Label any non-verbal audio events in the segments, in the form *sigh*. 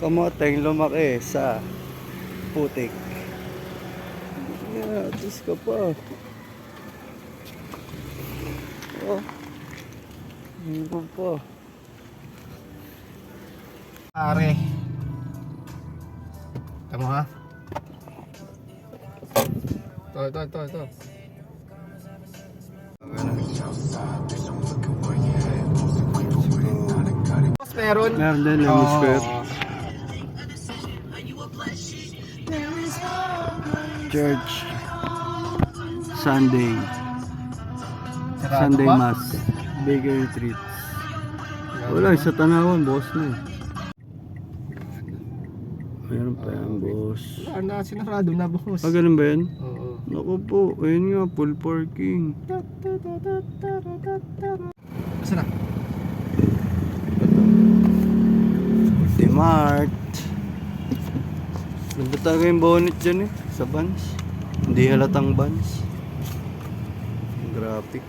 Kamoteng lumaki sa putik. Yeah, Diyos ka pa. Oh. Hindi pa. Pare. Tama ha? Ito, ito, ito, ito. Meron. Meron din lemon square. Church. Sunday. Sarado Sunday ba? Mass. Bakery treats. Wala, sa tanawan, boss na eh. Meron pa yan, boss. Wala na, sinarado na boss. Ah, ganun ba yan? Oo. Naku po, ayun nga, full parking. Asa na? Mart. Ganda talaga yung bonnet dyan eh, sa Vans. Hindi halatang Vans. Graphic.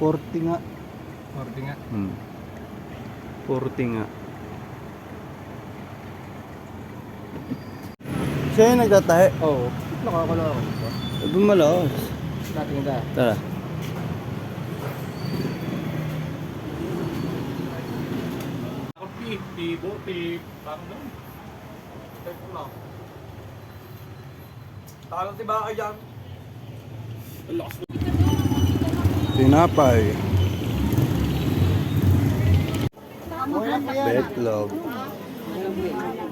40 nga. Order nga. Hmm. 40 nga. Siya yung nagtatahe. Oo. Nakakalawa ko ito. Sabi malakas. Natin na. Tara. Ako pip, pibo, pip. Parang doon. Teko lang. Talang tiba ka dyan. Ang lakas mo. Tinapay. Betlog.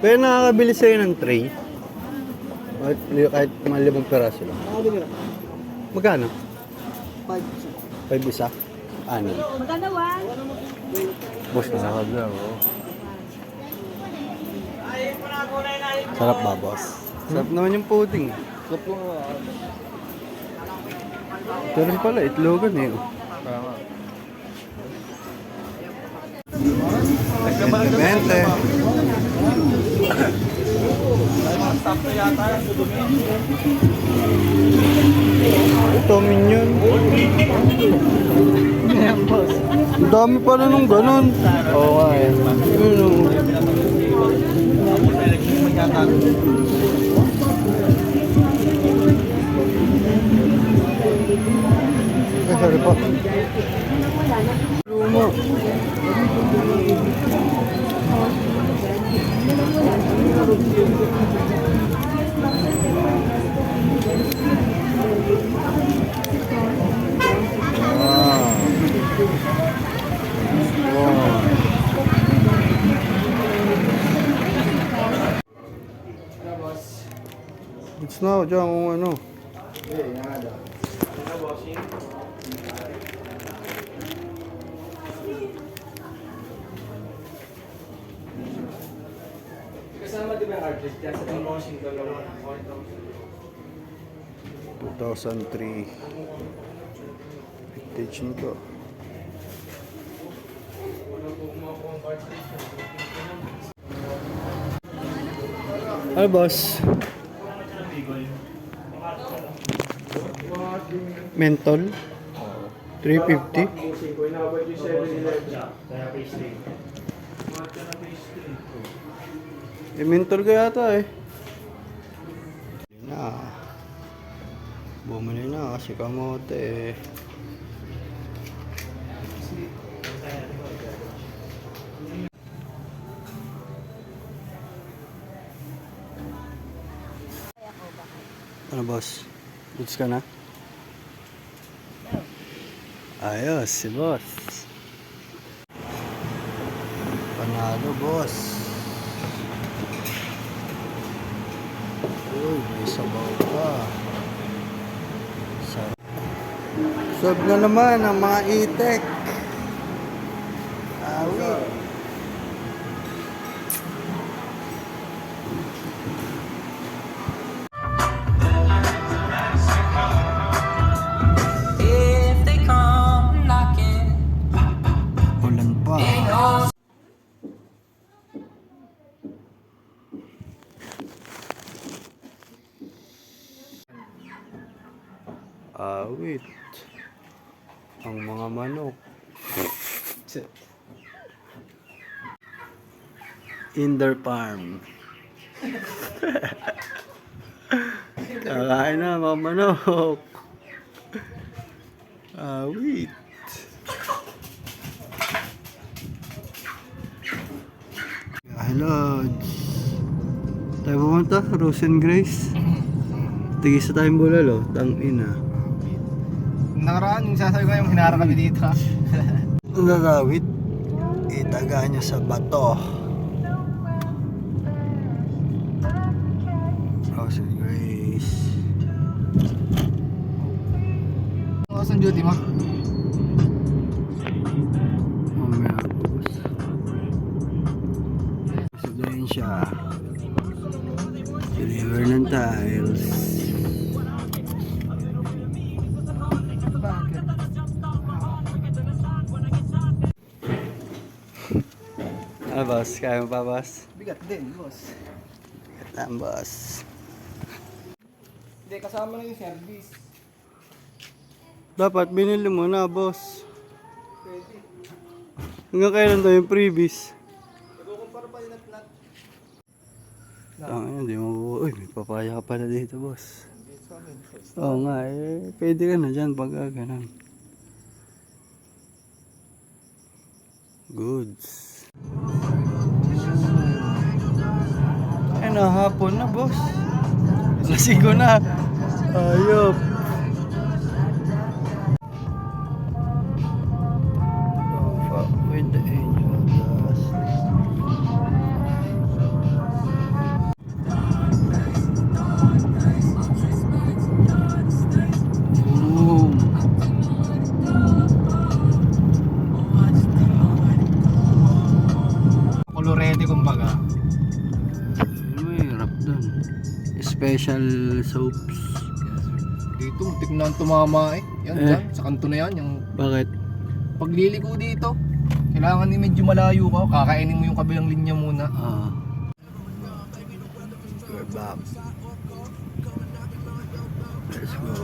Pero nakakabili sa'yo ng tray. Kahit, kahit mga limang peraso lang. Magkano? 5 isa? Ano? Magdalawa. Boss, nakakabila ako. Sarap ba, boss? Sarap naman yung pudding. Sarap ko nga. Ito rin pala, itlogan eh. Tama. Bente. Stop na yata yan, sudumi. Ito, minion. Ang dami pala nung ganun. Oo nga eh. Yun o. Ay, sorry po. Luma. It's now, dyan kung ano. Kasama di ba yung artist dyan sa ko lang. 2003 vintage nito ano boss? Mentol 350 Pusin ko, inabot yung 7-Eleven. Kaya pastry. Matcha na pastry. eh mentol ka yata eh na bumili na kasi kamote eh Ano boss? Goods ka na? Ayos, si boss. Panalo, boss. Uy, may sabaw pa. Sarap. Na naman ang mga itek. Awit. Awit. Ang mga manok. Indoor farm. Kakain na mga manok. Wait. Hello. Tayo pumunta? Rose and Grace? Tigis sa tayong bulalo. Tang ina. Nakaraan, yung sasabi ko yung hinara kami dito. *laughs* Ang gagawit, itaga niya sa bato. Rose and Grace. Oras ang duty mo? Residensya. Deliver ng tiles. Boss? Kaya mo pa boss? Bigat din, boss. Kailan boss? Hindi, kasama na yung service. Dapat binili mo na boss. Pwede. Hanggang kailan daw yung previous? Ikukumpara pa yung nat-nat. Tangina, hindi mo buo. Uy, may papaya ka pala dito boss. Oo nga eh. Pwede ka na dyan pag ah, ganun. Goods. Ay, nahapon na boss. Lasing ko na. Ayop. Colorete kumbaga. Special soaps. Dito, ang tumama eh. Yan, Eh. dyan, sa kanto na yan. Yung Bakit? pagliliko dito, kailangan ni medyo malayo ka. Kakainin mo yung kabilang linya muna. Ah. We're back. Let's go.